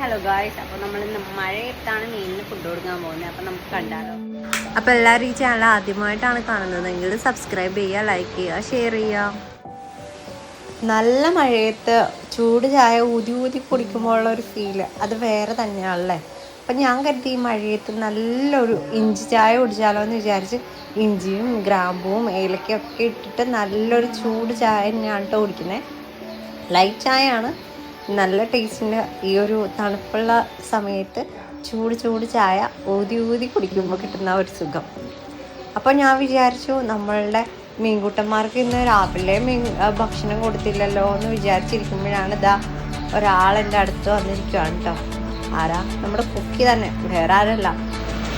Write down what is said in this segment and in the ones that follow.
Hello guys അപ്പോൾ നമ്മൾ ഇന്ന് മഴയത്താണ് മീനിന് ഫുഡ് കൊടുക്കാൻ പോകുന്നത്. അപ്പോൾ നമുക്ക് കണ്ടാലോ. അപ്പോൾ എല്ലാവരും ഈ ചാനൽ ആദ്യമായിട്ടാണ് കാണുന്നതെങ്കിൽ സബ്സ്ക്രൈബ് ചെയ്യുക ലൈക്ക് ചെയ്യുക ഷെയർ ചെയ്യുക. നല്ല മഴയത്ത് ചൂട് ചായ ഊതി ഊതി കുടിക്കുമ്പോഴുള്ള ഒരു ഫീൽ അത് വേറെ തന്നെയാണല്ലേ? അപ്പം ഞാൻ കരുതി ഈ മഴയത്ത് നല്ലൊരു ഇഞ്ചി ചായ കുടിച്ചാലോ എന്ന് വിചാരിച്ച് ഇഞ്ചിയും ഗ്രാമ്പുവും ഏലക്കയും ഒക്കെ ഇട്ടിട്ട് നല്ലൊരു ചൂട് ചായ തന്നെയാണ് കേട്ടോ കുടിക്കുന്നത് ലൈറ്റ് ചായയാണ്. നല്ല ടേസ്റ്റിന്റെ ഈ ഒരു തണുപ്പുള്ള സമയത്ത് ചൂട് ചൂട് ചായ ഊതി ഊതി കുടിക്കുമ്പോൾ കിട്ടുന്ന ഒരു സുഖം. അപ്പോൾ ഞാൻ വിചാരിച്ചു നമ്മളുടെ മീൻകൂട്ടന്മാർക്ക് ഇന്ന് രാവിലെ മീൻ ഭക്ഷണം കൊടുത്തില്ലല്ലോ എന്ന് വിചാരിച്ചിരിക്കുമ്പോഴാണ് ഇതാ ഒരാൾ എന്റെ അടുത്ത് വന്നിരിക്കുകയാണ് കേട്ടോ ആരാ? നമ്മുടെ കുക്കി തന്നെ വേറെ ആരല്ല.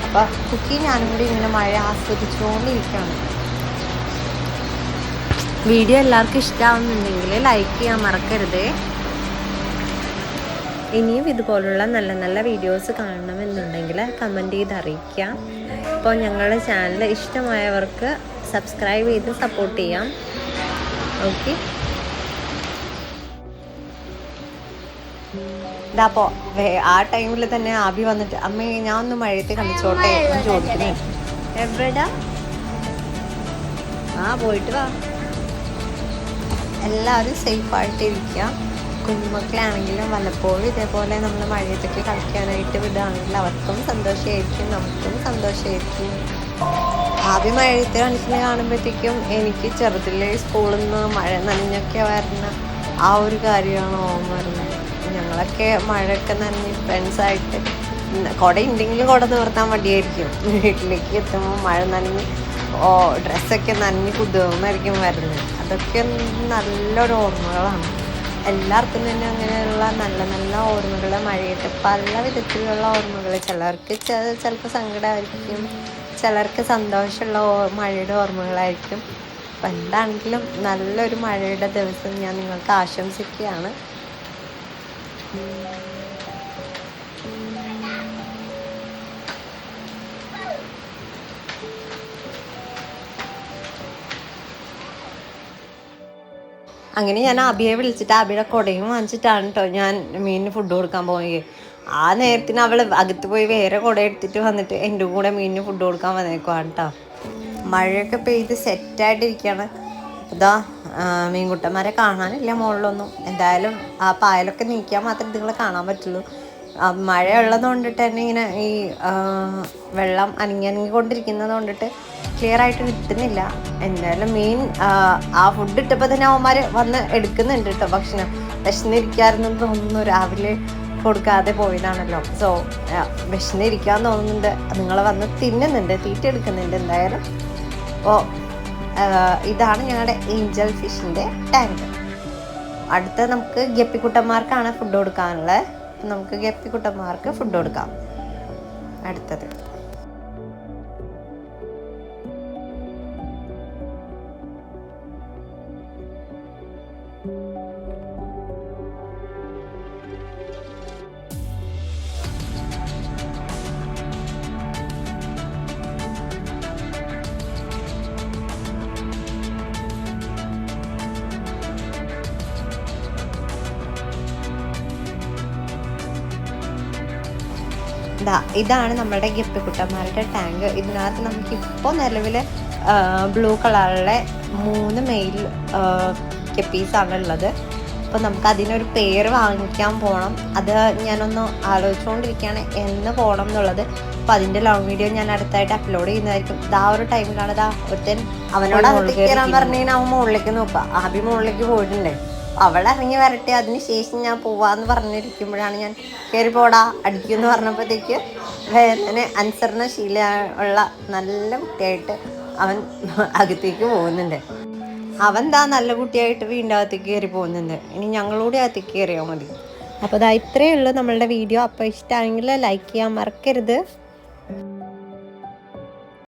അപ്പോൾ കുക്കി ഞാനും കൂടി ഇങ്ങനെ മഴ ആസ്വദിച്ചുകൊണ്ടിരിക്കുകയാണ്. വീഡിയോ എല്ലാവർക്കും ഇഷ്ടമാവുന്നുണ്ടെങ്കിൽ ലൈക്ക് ചെയ്യാൻ മറക്കരുതേ. ഇനിയും ഇതുപോലുള്ള നല്ല നല്ല വീഡിയോസ് കാണണമെന്നുണ്ടെങ്കിൽ കമന്റ് ചെയ്ത് അറിയിക്കാം അപ്പോൾ ഞങ്ങളുടെ ചാനൽ ഇഷ്ടമായവർക്ക് സബ്സ്ക്രൈബ് ചെയ്ത് സപ്പോർട്ട് ചെയ്യാം. ഓക്കെ ഇതാപ്പോ ആ ടൈമിൽ തന്നെ ആബി വന്നിട്ട് അമ്മേ ഞാൻ ഒന്ന് മഴയത്ത് കളിച്ചോട്ടെ എന്ന് ചോദിക്കുന്നു. എവിടാ ആ പോയിട്ട് വാ. എല്ലാവരും സേഫായിട്ട് ഇരിക്കുക കുഞ്ഞുമക്കളാണെങ്കിലും വല്ലപ്പോഴും ഇതേപോലെ നമ്മൾ മഴയത്തൊക്കെ കളിക്കാനായിട്ട് വിടുകയാണെങ്കിൽ അവർക്കും സന്തോഷമായിരിക്കും നമുക്കും സന്തോഷമായിരിക്കും. ആദ്യം മഴയത്തെ മനസ്സിനെ കാണുമ്പോഴത്തേക്കും എനിക്ക് ചെറുതിലെ സ്കൂളിൽ നിന്ന് മഴ നനഞ്ഞൊക്കെ വരുന്ന ആ ഒരു കാര്യമാണ് ഓർമ്മ വരുന്നത് ഞങ്ങളൊക്കെ മഴയൊക്കെ നനഞ്ഞ് ഫ്രണ്ട്സായിട്ട് കുട ഉണ്ടെങ്കിൽ കുട നിവർത്താൻ മടിയായിരിക്കും. വീട്ടിലേക്ക് എത്തുമ്പോൾ മഴ നനഞ്ഞ് ഓ ഡ്രസ്സൊക്കെ നനഞ്ഞ് കുതിർന്നായിരിക്കും വരുന്നത്. അതൊക്കെ നല്ലൊരു ഓർമ്മകളാണ്. എല്ലാവർക്കും തന്നെ അങ്ങനെയുള്ള നല്ല നല്ല ഓർമ്മകൾ മഴയിട്ട് പല വിധത്തിലുള്ള ഓർമ്മകൾ. ചിലർക്ക് ചിലപ്പോൾ സങ്കടമായിരിക്കും ചിലർക്ക് സന്തോഷമുള്ള മഴയുടെ ഓർമ്മകളായിരിക്കും. അപ്പം എന്താണെങ്കിലും നല്ലൊരു മഴയുടെ ദിവസം ഞാൻ നിങ്ങൾക്ക് ആശംസിക്കുകയാണ്. അങ്ങനെ ഞാൻ അബിയെ വിളിച്ചിട്ട് അബിയുടെ കുടയും വാങ്ങിച്ചിട്ടാണ് കേട്ടോ ഞാൻ മീനിന് ഫുഡ് കൊടുക്കാൻ പോയി. ആ നേരത്തിന് അവൾ അകത്ത് പോയി വേറെ കുട എടുത്തിട്ട് വന്നിട്ട് എന്റെ കൂടെ മീനിന് ഫുഡ് കൊടുക്കാൻ വന്നേക്കുവാണ് കേട്ടോ മഴയൊക്കെ പെയ്ത് സെറ്റായിട്ടിരിക്കുകയാണ് ഇതാ മീൻകുട്ടന്മാരെ കാണാനില്ല മുകളിലൊന്നും എന്തായാലും ആ പായലൊക്കെ നീക്കിയാൽ മാത്രമേ ഇതുങ്ങളെ കാണാൻ പറ്റുള്ളൂ. മഴ ഉള്ളത് കൊണ്ടിട്ട് തന്നെ ഇങ്ങനെ ഈ വെള്ളം അനങ്ങിയനങ്ങിക്കൊണ്ടിരിക്കുന്നത് കൊണ്ടിട്ട് ക്ലിയർ ആയിട്ട് കിട്ടുന്നില്ല. എന്തായാലും മെയിൻ ആ, ഫുഡ് ഇട്ടപ്പോൾ തന്നെ അവന്മാർ വന്ന് എടുക്കുന്നുണ്ട് കേട്ടോ ഭക്ഷണം. വിശന്നിരിക്കാറെന്ന് തോന്നുന്നു രാവിലെ കൊടുക്കാതെ പോയതാണല്ലോ. സോ വിശന്നിരിക്കാൻ തോന്നുന്നുണ്ട്. നിങ്ങൾ വന്ന് തിന്നുന്നുണ്ട് തീറ്റ എടുക്കുന്നുണ്ട് എന്തായാലും. ഓ ഇതാണ് ഞങ്ങളുടെ ഏഞ്ചൽ ഫിഷിന്റെ ടാങ്ക്. അടുത്ത നമുക്ക് ഗപ്പിക്കുട്ടന്മാർക്കാണ് ഫുഡ് കൊടുക്കാനുള്ളത്. നമുക്ക് ഗപ്പിക്കുട്ടന്മാർക്ക് ഫുഡ് കൊടുക്കാം. അടുത്തത്. ദാ ഇതാണ് നമ്മുടെ ഗപ്പിക്കുട്ടന്മാരുടെ ടാങ്ക് ഇതിനകത്ത് നമുക്ക് ഇപ്പോൾ നിലവിൽ ബ്ലൂ കളറിലെ മൂന്ന് മെയിൽ ഗപ്പീസാണ് ഉള്ളത്. അപ്പോൾ നമുക്ക് അതിനൊരു പേര് വാങ്ങിക്കാൻ പോകണം അത് ഞാനൊന്ന് ആലോചിച്ചുകൊണ്ടിരിക്കുകയാണ് എന്ന് പോകണം എന്നുള്ളത്. അപ്പോൾ അതിന്റെ ലോങ് വീഡിയോ ഞാൻ അടുത്തായിട്ട് അപ്ലോഡ് ചെയ്യുന്നതായിരിക്കും. ഇതാ ഒരു ടൈമിലാണ് ഇതാ ഒരുത്തൻ അവനോട് കയറാൻ പറഞ്ഞാൽ അവൻ മുകളിലേക്ക് നോക്കുക. ആദ്യം മുകളിലേക്ക് പോയിട്ടുണ്ടേ അവൾ ഇറങ്ങി വരട്ടെ അതിന് ശേഷം ഞാൻ പോവാന്ന് പറഞ്ഞിരിക്കുമ്പോഴാണ് ഞാൻ കയറി പോടാ അടിക്കുമെന്ന് പറഞ്ഞപ്പോഴത്തേക്ക് വേദന അനുസരണ ശീല ഉള്ള നല്ല കുട്ടിയായിട്ട് അവൻ അകത്തേക്ക് പോകുന്നുണ്ട്. അവൻ താ നല്ല കുട്ടിയായിട്ട് വീണ്ടും അകത്തേക്ക് കയറി പോകുന്നുണ്ട്. ഇനി ഞങ്ങളൂടെ അകത്തേക്ക് കയറിയാൽ മതി. അപ്പോൾ അതാ ഇത്രയേ ഉള്ളൂ നമ്മളുടെ വീഡിയോ. അപ്പോൾ ഇഷ്ടമാണെങ്കിൽ ലൈക്ക് ചെയ്യാൻ മറക്കരുത്.